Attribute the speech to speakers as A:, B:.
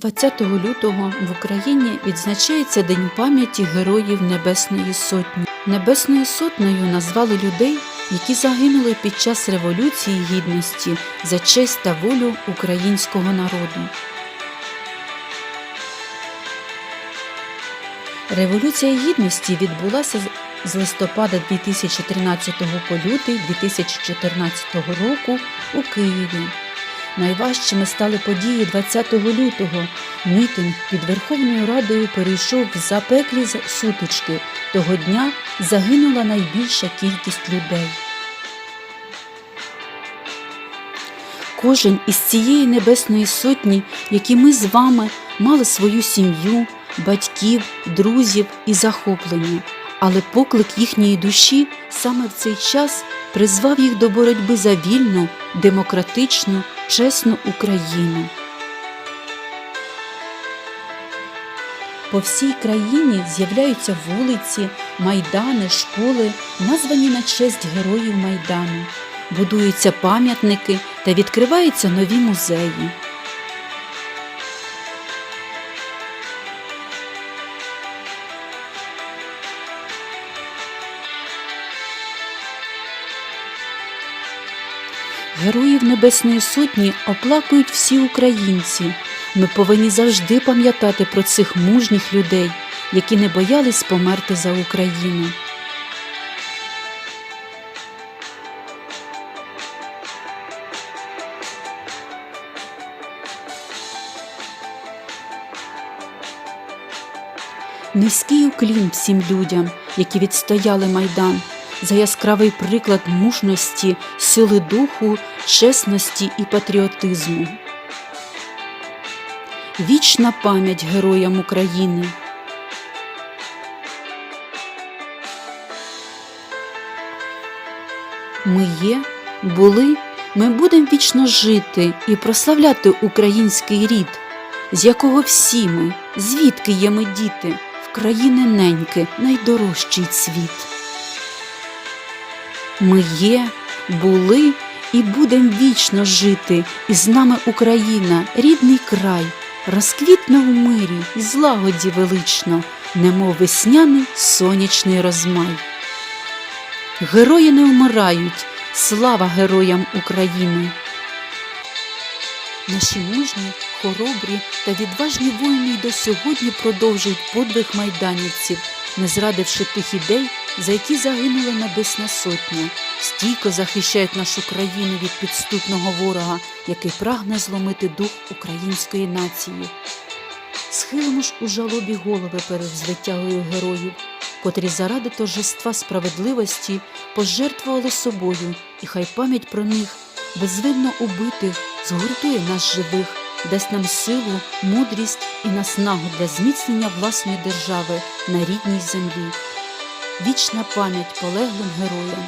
A: 20 лютого в Україні відзначається День пам'яті героїв Небесної Сотні. Небесною сотнею назвали людей, які загинули під час Революції Гідності за честь та волю українського народу. Революція Гідності відбулася з- листопада 2013 по лютий 2014 року у Києві. Найважчими стали події 20 лютого. Мітинг під Верховною Радою перейшов в запеклі сутички. Того дня загинула найбільша кількість людей. Кожен із цієї небесної сотні, які ми з вами мали свою сім'ю, батьків, друзів і захоплення, але поклик їхньої душі саме в цей час призвав їх до боротьби за вільну, демократичну, чесну Україну. По всій країні з'являються вулиці, майдани, школи, названі на честь героїв Майдану. Будуються пам'ятники та відкриваються нові музеї. Героїв Небесної Сотні оплакують всі українці. Ми повинні завжди пам'ятати про цих мужніх людей, які не боялись померти за Україну. Низький уклін всім людям, які відстояли Майдан, за яскравий приклад мужності, сили духу, чесності і патріотизму. Вічна пам'ять героям України. Ми є, були, ми будемо вічно жити і прославляти український рід, з якого всі ми, звідки є ми діти, в країни неньки найдорожчий цвіт. Ми є, були і будем вічно жити, і з нами Україна, рідний край, розквітне в мирі і злагоді велично, немов весняний сонячний розмай. Герої не вмирають, слава героям України! Наші мужні, хоробрі та відважні воїни й до сьогодні продовжують подвиг майданівців, не зрадивши тих ідей, за які загинула Небесна Сотня, стійко захищають нашу країну від підступного ворога, який прагне зломити дух української нації. Схилимо ж у жалобі голови перед звитягою героїв, котрі заради торжества справедливості пожертвували собою, і хай пам'ять про них, безвинно убитих, згуртує нас живих, дасть нам силу, мудрість і наснагу для зміцнення власної держави на рідній землі. Вічна пам'ять полеглим героям,